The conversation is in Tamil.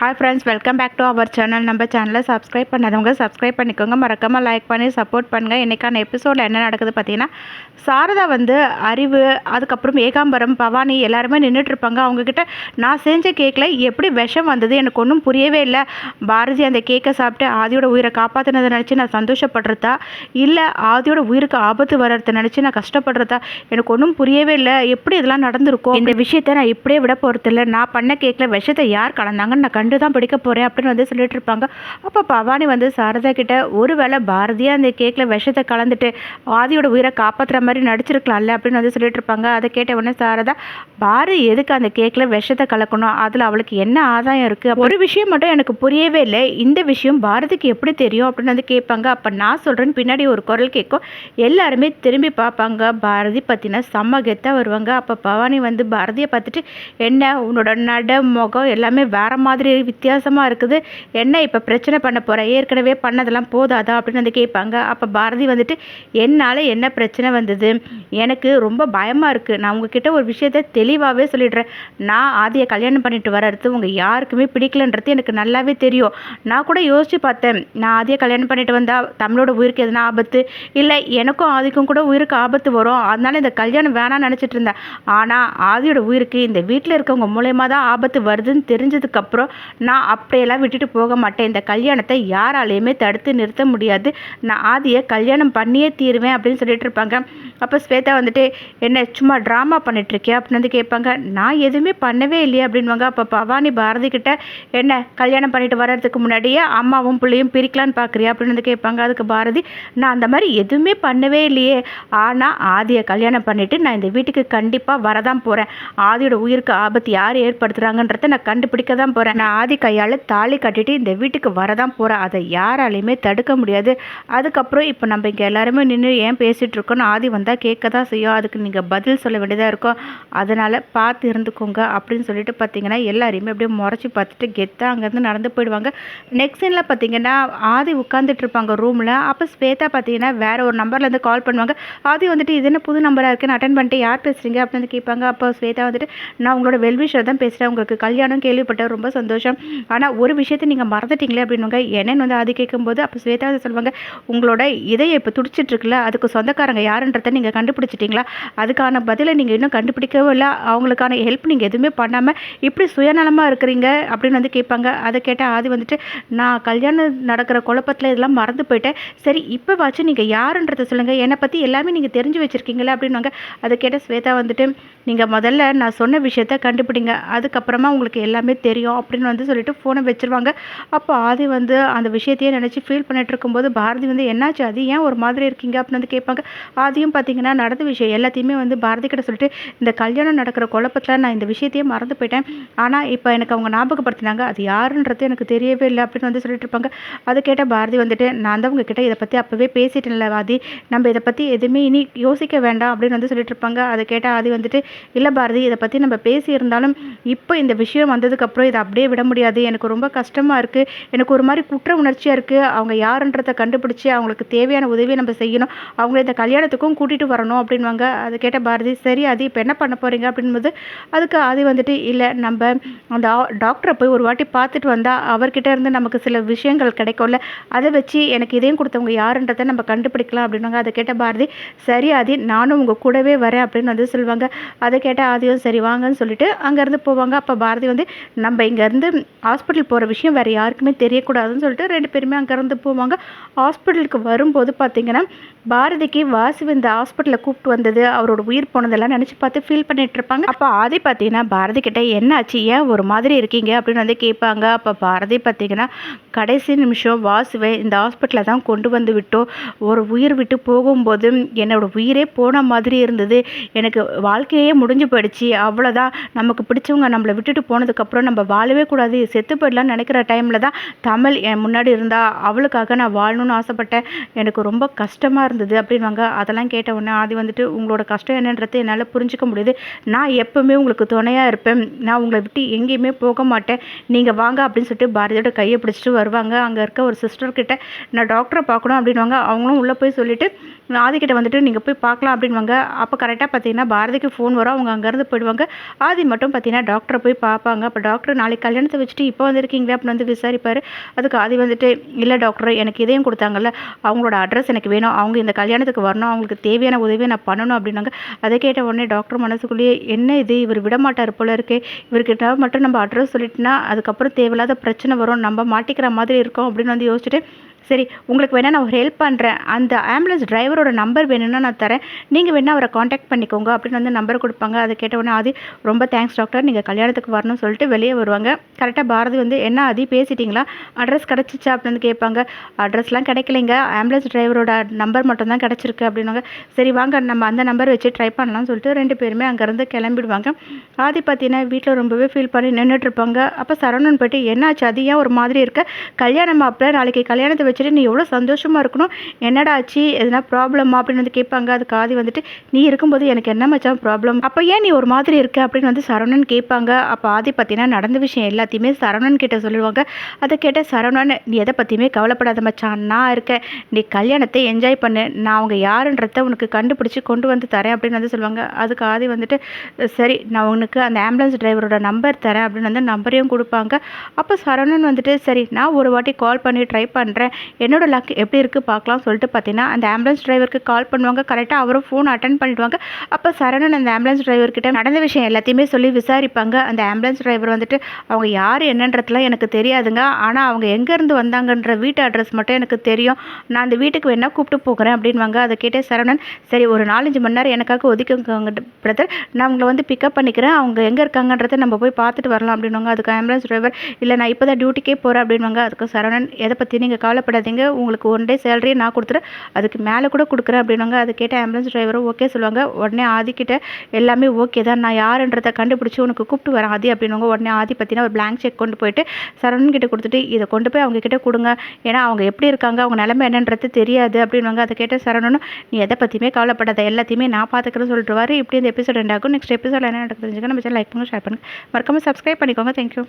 Hi friends welcome back to our channel நம்ம சேனலை சப்ஸ்கிரைப் பண்ணாதவங்க சப்ஸ்கிரைப் பண்ணிக்கோங்க. மறக்காமல் லைக் பண்ணி சப்போர்ட் பண்ணுங்கள் இன்றைக்கான எபிசோடில் என்ன நடக்குது பார்த்தீங்கன்னா சாரதா வந்து அறிவு அதுக்கப்புறம் ஏகாம்பரம் பவானி எல்லாருமே நின்றுட்டுருப்பாங்க அவங்கக்கிட்ட நான் செஞ்ச கேக்கில் எப்படி விஷம் வந்தது எனக்கு ஒன்றும் புரியவே இல்லை. பாரதி அந்த கேக்கை சாப்பிட்டு ஆதியோட உயிரை காப்பாற்றினதை நினச்சி நான் சந்தோஷப்படுறதா? இல்லை ஆதியோட உயிருக்கு ஆபத்து வர்றதை நினச்சி நான் கஷ்டப்படுறதா? எனக்கு ஒன்றும் புரியவே இல்லை. எப்படி இதெல்லாம் நடந்திருக்கும்? இந்த விஷயத்தை நான் இப்படியே விட போகிறதில்ல நான் பண்ண கேக்கில் விஷத்தை யார் கலந்தாங்கன்னு நான் கண்டு தான் பிடிக்க போகிறேன் அப்படின்னு வந்து சொல்லிட்டு இருப்பாங்க. அப்போ பவானி வந்து சாரதா கிட்ட ஒருவேளை பாரதியாக அந்த கேக்கில் விஷத்தை கலந்துட்டு ஆதியோட உயிரை காப்பாற்றுற மாதிரி நடிச்சிருக்கலாம்ல? அப்படின்னு வந்து சொல்லிட்டு இருப்பாங்க. அதை கேட்ட உடனே சாரதா பாரதி எதுக்கு அந்த கேக்கில் விஷத்தை கலக்கணும்? அதில் அவளுக்கு என்ன ஆதாயம் இருக்குது ஒரு விஷயம் மட்டும் எனக்கு புரியவே இல்லை. இந்த விஷயம் பாரதிக்கு எப்படி தெரியும்? அப்படின்னு வந்து கேட்பாங்க. அப்போ நான் சொல்கிறேன்னு பின்னாடி ஒரு குரல் கேட்கும். எல்லாருமே திரும்பி பார்ப்பாங்க. பாரதி பற்றின செம்ம கெத்தாக வருவாங்க. அப்போ பவானி வந்து பாரதியை பார்த்துட்டு என்ன? உன்னோட நட முகம் எல்லாமே வேறு மாதிரி வித்தியாசமாக இருக்குது. என்ன இப்போ பிரச்சனை பண்ண போகிற ஏற்கனவே பண்ணதெல்லாம் போதாதா? அப்படின்னு வந்து கேட்பாங்க. அப்போ பாரதி வந்துட்டு என்னால் என்ன பிரச்சனை வந்தது? எனக்கு ரொம்ப பயமாக இருக்குது நான் உங்ககிட்ட ஒரு விஷயத்த தெளிவாகவே சொல்லிடுறேன். நான் ஆதியை கல்யாணம் பண்ணிட்டு வர்றது உங்கள் யாருக்குமே பிடிக்கலன்றது எனக்கு நல்லாவே தெரியும். நான் கூட யோசித்து பார்த்தேன். நான் ஆதியை கல்யாணம் பண்ணிட்டு வந்தால் தமிழோட உயிருக்கு எதனா ஆபத்து? இல்லை எனக்கும் ஆதிக்கும் கூட உயிருக்கு ஆபத்து வரும். அதனால இந்த கல்யாணம் வேணாம்னு நினச்சிட்டு இருந்தேன். ஆனால் ஆதியோட உயிருக்கு இந்த வீட்டில் இருக்கவங்க மூலயமா தான் ஆபத்து வருதுன்னு தெரிஞ்சதுக்கப்புறம் நான் அப்படியெல்லாம் விட்டுட்டு போக மாட்டேன். இந்த கல்யாணத்தை யாராலையுமே தடுத்து நிறுத்த முடியாது. நான் ஆதியை கல்யாணம் பண்ணியே தீருவேன் அப்படின்னு சொல்லிட்டு இருப்பாங்க. அப்போ ஸ்வேதா வந்துட்டு என்ன சும்மா ட்ராமா பண்ணிட்டுருக்கியா? அப்படின்னு வந்து கேட்பாங்க. நான் எதுவுமே பண்ணவே இல்லையே அப்படின்வாங்க அப்போ பவானி பாரதி கிட்ட என்ன கல்யாணம் பண்ணிட்டு வர்றதுக்கு முன்னாடியே அம்மாவும் பிள்ளையும் பிரிக்கலான்னு பார்க்குறியா அப்படின்னு வந்து கேட்பாங்க. அதுக்கு பாரதி நான் அந்த மாதிரி எதுவுமே பண்ணவே இல்லையே. ஆனால் ஆதியை கல்யாணம் பண்ணிவிட்டு நான் இந்த வீட்டுக்கு கண்டிப்பாக வரதான் போகிறேன் ஆதியோட உயிருக்கு ஆபத்து யார் ஏற்படுத்துகிறாங்கன்றத நான் கண்டுபிடிக்க தான் போகிறேன் நான் ஆதி கையால் தாலி கட்டிட்டு இந்த வீட்டுக்கு வரதான் போகிறேன் அதை யாராலையுமே தடுக்க முடியாது. அதுக்கப்புறம் இப்போ நம்ம இங்கே எல்லாருமே நின்று ஏன் பேசிகிட்டு இருக்கோன்னு ஆதி வந்தால் கேட்க தான் செய்யும். அதுக்கு நீங்கள் பதில் சொல்ல வேண்டியதாக இருக்கும் அதனால் பார்த்து இருந்துக்கோங்க அப்படின்னு சொல்லிட்டு பார்த்தீங்கன்னா எல்லாரையுமே அப்படியே முறைச்சி பார்த்துட்டு கெத்தாக அங்கேருந்து நடந்து போயிடுவாங்க. நெக்ஸ்ட் சீனில் பார்த்தீங்கன்னா ஆதி உட்காந்துட்டு இருப்பாங்க ரூமில் அப்போ ஸ்வேதா பார்த்தீங்கன்னா வேறு ஒரு நம்பர்லேருந்து கால் பண்ணுவாங்க. ஆதி வந்துட்டு இது என்ன புது நம்பராக இருக்குன்னு அட்டன் பண்ணிட்டு யார் பேசுகிறீங்க அப்படின்னு வந்து கேட்பாங்க. அப்போ ஸ்வேதா வந்துட்டு நான் உங்களோட வெல்விஷர் தான் பேசுகிறேன் உங்களுக்கு கல்யாணம் கேள்விப்பட்ட ரொம்ப சந்தோஷம். ஆனால் ஒரு விஷயத்தை நீங்கள் மறந்துட்டீங்களே அப்படின்னுங்க. என்னன்னு வந்து அது கேட்கும்போது அப்போ ஸ்வேதா வந்து சொல்லுவாங்க உங்களோட இதயம் இப்போ துடிச்சிட்டு இருக்குல்ல அதுக்கு சொந்தக்காரங்க யாருன்றதை நீங்கள் கண்டுபிடிச்சிட்டிங்களா? அதுக்கான பதிலை நீங்கள் இன்னும் கண்டுபிடிக்கவே இல்லை. அவங்களுக்கான ஹெல்ப் நீங்கள் எதுவுமே பண்ணாமல் இப்படி சுயநலமாக இருக்கிறீங்க? அப்படின்னு வந்து கேட்பாங்க. அதை கேட்டால் அது வந்துட்டு நான் கல்யாணம் நடக்கிற குழப்பத்தில் இதெல்லாம் மறந்து போயிட்டேன். சரி இப்போ வாச்சு நீங்கள் யாருன்றதை சொல்லுங்கள் என்னை பற்றி எல்லாமே நீங்கள் தெரிஞ்சு வச்சுருக்கீங்களா? அப்படின்னு அதை கேட்டால் ஸ்வேதா வந்துட்டு நீங்கள் முதல்ல நான் சொன்ன விஷயத்த கண்டுபிடிங்க. அதுக்கப்புறமா உங்களுக்கு எல்லாமே தெரியும் அப்படின்னு வந்து சொல்லிட்டு ஃபோனை வச்சுருவாங்க. அப்போ ஆதி வந்து அந்த விஷயத்தையே நினச்சி ஃபீல் பண்ணிட்டு இருக்கும்போது பாரதி வந்து என்னாச்சு அது ஏன் ஒரு மாதிரி இருக்கீங்க? அப்படின்னு வந்து கேட்பாங்க. ஆதியும் பார்த்தீங்கன்னா நடந்த விஷயம் எல்லாத்தையுமே வந்து பாரதி கிட்ட சொல்லிட்டு இந்த கல்யாணம் நடக்கிற குழப்பத்தில் நான் இந்த விஷயத்தையே மறந்து போயிட்டேன். ஆனால் இப்போ எனக்கு அவங்க ஞாபகப்படுத்தினாங்க. அது யாருன்றது எனக்கு தெரியவே இல்லை அப்படின்னு வந்து சொல்லிட்டு இருப்பாங்க. அதை கேட்ட பாரதி வந்துட்டு நான் தான் உங்ககிட்ட இதை பற்றி அப்போவே பேசிட்டேன்ல ஆதி. நம்ம இதை பற்றி எதுவுமே இனி யோசிக்க வேண்டாம் அப்படின்னு வந்து சொல்லிட்டு இருப்பாங்க. அதை கேட்ட ஆதி வந்துட்டு இல்லை பாரதி இதை பற்றி நம்ம பேசியிருந்தாலும் இப்போ இந்த விஷயம் வந்ததுக்கப்புறம் இதை அப்படியே விட முடியாது. எனக்கு ரொம்ப கஷ்டமாக இருக்குது எனக்கு ஒரு மாதிரி குற்ற உணர்ச்சியாக இருக்குது அவங்க யாருன்றதை கண்டுபிடிச்சி அவங்களுக்கு தேவையான உதவியை நம்ம செய்யணும். அவங்கள இந்த கல்யாணத்துக்கும் கூட்டிகிட்டு வரணும் அப்படின்வாங்க அதை கேட்ட பாரதி சரி அது இப்போ என்ன பண்ண போகிறீங்க அப்படின்போது அதுக்கு அது வந்துட்டு இல்லை நம்ம அந்த டாக்டரை போய் ஒரு வாட்டி பார்த்துட்டு வந்தால் அவர்கிட்ட இருந்து நமக்கு சில விஷயங்கள் கிடைக்கும்ல. அதை வச்சு எனக்கு இதையும் கொடுத்தவங்க யாருன்றதை நம்ம கண்டுபிடிக்கலாம். அப்படின்வாங்க அதை கேட்ட பாரதி சரி அது நானும் உங்கள் கூடவே வரேன் அப்படின்னு வந்து சொல்லுவாங்க. அதை கேட்டால் ஆதியும் சரி வாங்கன்னு சொல்லிட்டு அங்கேருந்து போவாங்க. அப்போ பாரதி வந்து நம்ம இங்கேருந்து ஹாஸ்பிட்டல் போகிற விஷயம் வேறு யாருக்குமே தெரியக்கூடாதுன்னு சொல்லிட்டு ரெண்டு பேருமே அங்கேருந்து போவாங்க. ஹாஸ்பிட்டலுக்கு வரும்போது பார்த்தீங்கன்னா பாரதிக்கு வாசு இந்த ஹாஸ்பிட்டலில் கூப்பிட்டு வந்தது அவரோட உயிர் போனதெல்லாம் நினச்சி பார்த்து ஃபீல் பண்ணிகிட்டு இருப்பாங்க அப்போ ஆதி பார்த்தீங்கன்னா பாரதி கிட்ட என்னாச்சு? ஏன் ஒரு மாதிரி இருக்கீங்க? அப்படின்னு வந்து கேட்பாங்க. அப்போ பாரதி பார்த்தீங்கன்னா கடைசி நிமிஷம் வாசுவை இந்த ஹாஸ்பிட்டலில் தான் கொண்டு வந்து விட்டோம். ஒரு உயிர் விட்டு போகும்போது என்னோடய உயிரே போன மாதிரி இருந்தது. எனக்கு வாழ்க்கையே முடிஞ்சு போயிடுச்சு. அவ்வளோதான் நமக்கு பிடிச்சவங்க நம்மளை விட்டுட்டு போனதுக்கப்புறம் நம்ம வாழவே கூடாது. செத்து போயிடலாம்னு நினைக்கிற டைமில் தான் தமிழ் என் முன்னாடி இருந்தா அவளுக்காக நான் வாழணும்னு ஆசைப்பட்டேன். எனக்கு ரொம்ப கஷ்டமாக இருந்தது அப்படின்வாங்க அதெல்லாம் கேட்ட உடனே ஆதி வந்துட்டு உங்களோட கஷ்டம் என்னன்றது என்னால் புரிஞ்சிக்க முடியுது. நான் எப்போவுமே உங்களுக்கு துணையாக இருப்பேன். நான் உங்களை விட்டு எங்கேயுமே போக மாட்டேன். நீங்கள் வாங்க அப்படின்னு சொல்லிட்டு பாரதியோட கையை பிடிச்சிட்டு வருவாங்க. அங்கே இருக்க ஒரு சிஸ்டர்கிட்ட நான் டாக்டரை பார்க்கணும் அப்படின்வாங்க அவங்களும் உள்ளே போய் சொல்லிவிட்டு ஆதிக்கிட்ட வந்துட்டு நீங்கள் போய் பார்க்கலாம் அப்படின்வாங்க அப்போ கரெக்டாக பார்த்தீங்கன்னா பாரதிக்கு ஃபோன் வரும். அவங்க அங்கேருந்து போயிடுவாங்க. ஆதி மட்டும் பார்த்தீங்கன்னா டாக்டரை போய் பார்ப்பாங்க. அப்போ டாக்டர் நாளைக்கு கல்யாணத்தை வச்சுட்டு இப்போ வந்திருக்கீங்களே அப்படின்னு வந்து விசாரிப்பார். அதுக்கு ஆதி வந்துட்டு இல்லை டாக்டர் எனக்கு இதையும் கொடுத்தாங்கல்ல. அவங்களோட அட்ரஸ் எனக்கு வேணும். அவங்க இந்த கல்யாணத்துக்கு வரணும். அவங்களுக்கு தேவையான உதவியை நான் பண்ணணும். அப்படின்னாங்க. அதை கேட்ட உடனே டாக்டர் மனசுக்குள்ளேயே என்ன இது? இவர் விடமாட்டார் போல இருக்கே. இவர்கிட்ட மட்டும் நம்ம அட்ரஸ் சொல்லிட்டுனா அதுக்கப்புறம் தேவையில்லாத பிரச்சனை வரும். நம்ம மாட்டிக்கிற மாதிரி இருக்கும். அப்படின்னு வந்து யோசிச்சுட்டு சரி உங்களுக்கு வேணால் நான் ஒரு ஹெல்ப் பண்ணுறேன் அந்த ஆம்புலன்ஸ் டிரைவரோட நம்பர் வேணும்னா நான் தரேன். நீங்கள் வேணால் அவரை காண்டாக்ட் பண்ணிக்கோங்க அப்படின்னு வந்து நம்பர் கொடுப்பாங்க. அதை கேட்டவுடனே ஆதி ரொம்ப தேங்க்ஸ் டாக்டர் நீங்கள் கல்யாணத்துக்கு வரணும்னு சொல்லிட்டு வெளியே வருவாங்க. கரெக்டாக பாரதி வந்து என்ன ஆதி பேசிட்டிங்களா? அட்ரஸ் கிடச்சிச்சா? அப்படின்னு கேட்பாங்க. அட்ரஸ்லாம் கிடைக்கலைங்க. ஆம்புலன்ஸ் டிரைவரோட நம்பர் மட்டும்தான் கிடச்சிருக்கு. அப்படின்னாங்க சரி வாங்க நம்ம அந்த நம்பர் வச்சு ட்ரை பண்ணலாம்னு சொல்லிட்டு ரெண்டு பேருமே அங்கேருந்து கிளம்பிடுவாங்க. ஆதி பார்த்தீங்கன்னா வீட்டில் ரொம்பவே ஃபீல் பண்ணி நின்றுட்டுருப்பாங்க அப்போ சரவணன் போயிட்டு என்னாச்சு அது ஏன் ஒரு மாதிரி இருக்க? கல்யாணம் அப்போ நாளைக்கு கல்யாணத்தை வச்சு வச்சுட்டு நீ எவ்வளோ சந்தோஷமாக இருக்கணும்? என்னடா ஆச்சு? எதனா ப்ராப்ளமா அப்படின்னு வந்து கேட்பாங்க. அதுக்கு ஆதி வந்துட்டு நீ இருக்கும்போது எனக்கு என்ன மச்சான் ப்ராப்ளம் அப்போ ஏன் நீ ஒரு மாதிரி இருக்க? அப்படின்னு வந்து சரவணன் கேட்பாங்க. அப்போ ஆதி பார்த்தீங்கன்னா நடந்த விஷயம் எல்லாத்தையுமே சரவணன் கிட்ட சொல்லுவாங்க அதை கேட்ட சரவணன் நீ எதை பற்றியுமே கவலைப்படாத மச்சான். நான் இருக்கேன். நீ கல்யாணத்தை என்ஜாய் பண்ணு. நான் அவங்க யாருன்றத உனக்கு கண்டுபிடிச்சி கொண்டு வந்து தரேன். அப்படின்னு வந்து சொல்லுவாங்க. அதுக்கு ஆதி வந்துட்டு சரி நான் உனக்கு அந்த ஆம்புலன்ஸ் டிரைவரோட நம்பர் தரேன். அப்படின்னு வந்து நம்பரையும் கொடுப்பாங்க. அப்போ சரவணன் வந்துட்டு சரி நான் ஒரு வாட்டி கால் பண்ணி ட்ரை பண்ணுறேன் என்னோடய லக் எப்படி இருக்குது பார்க்கலாம் சொல்லிட்டு பார்த்தீங்கன்னா அந்த ஆம்புலன்ஸ் டிரைவருக்கு கால் பண்ணுவாங்க. கரெக்டாக அவரும் ஃபோன் அட்டன் பண்ணிடுவாங்க. அப்போ சரணன் அந்த ஆம்புலன்ஸ் டிரைவர்கிட்ட நடந்த விஷயம் எல்லாத்தையுமே சொல்லி விசாரிப்பாங்க. அந்த ஆம்புலன்ஸ் டிரைவர் வந்துட்டு அவங்க யார் என்னன்றதுலாம் எனக்கு தெரியாதுங்க. ஆனால் அவங்க எங்கேருந்து வந்தாங்கன்ற வீட்டு அட்ரஸ் மட்டும் எனக்கு தெரியும். நான் அந்த வீட்டுக்கு வேணால் கூப்பிட்டு போகிறேன் அப்படின்வாங்க அதை கேட்டே சரவணன் சரி ஒரு நாலஞ்சு மணி நேரம் எனக்காக ஒதுக்குங்க பிரதர் நான் அவங்கள வந்து பிக்கப் பண்ணிக்கிறேன். அவங்க எங்கே இருக்காங்கன்றதை நம்ம போய் பார்த்துட்டு வரலாம் அப்படின்வாங்க அதுக்கு ஆம்புலன்ஸ் டிரைவர் இல்லை நான் இப்போ தான் டியூட்டிக்கே போகிறேன் அப்படின்வாங்க அதுக்கு சரவணன் எதை பற்றி நீங்கள் கவலை கவலைப்படாதீங்க. உங்களுக்கு ஒன் டே சேலரியை நான் கொடுத்துறேன். அதுக்கு மேலே கூட கொடுக்குறேன் அப்படின்னாங்க அது கேட்ட ஆம்புலன்ஸ் டிரைவரும் ஓகே சொல்லுவாங்க. உடனே ஆதிக்கிட்ட எல்லாமே ஓகே தான். நான் யாருன்றதை கண்டுபிடிச்சி உனக்கு கூப்பிட்டு வரேன் ஆதி அப்படின்வாங்க உடனே ஆதி பார்த்தீங்கன்னா ஒரு பிளாங்க் செக் கொண்டு போயிட்டு சரவணன் கிட்ட கொடுத்துட்டு இதை கொண்டு போய் அவங்க கிட்ட கொடுங்க. ஏன்னா அவங்க எப்படி இருக்காங்க? அவங்க நிலைமை என்னன்றது தெரியாது. அப்படின்வாங்க அதை கேட்ட சரவணனும் நீ எதை பற்றியுமே கவலைப்படாத. எல்லாத்தையுமே நான் பார்த்துக்கிறேன்னு சொல்லிட்டு இப்படி இந்த எபிசோட் எண்டாகும் நெக்ஸ்ட் எபிசோட் என்ன நடக்குது நம்ம லைக் பண்ணுங்க ஷேர் பண்ணுங்க. மறக்காமல் சப்ஸ்கிரைப் பண்ணிக்கோங்க. தேங்க்யூ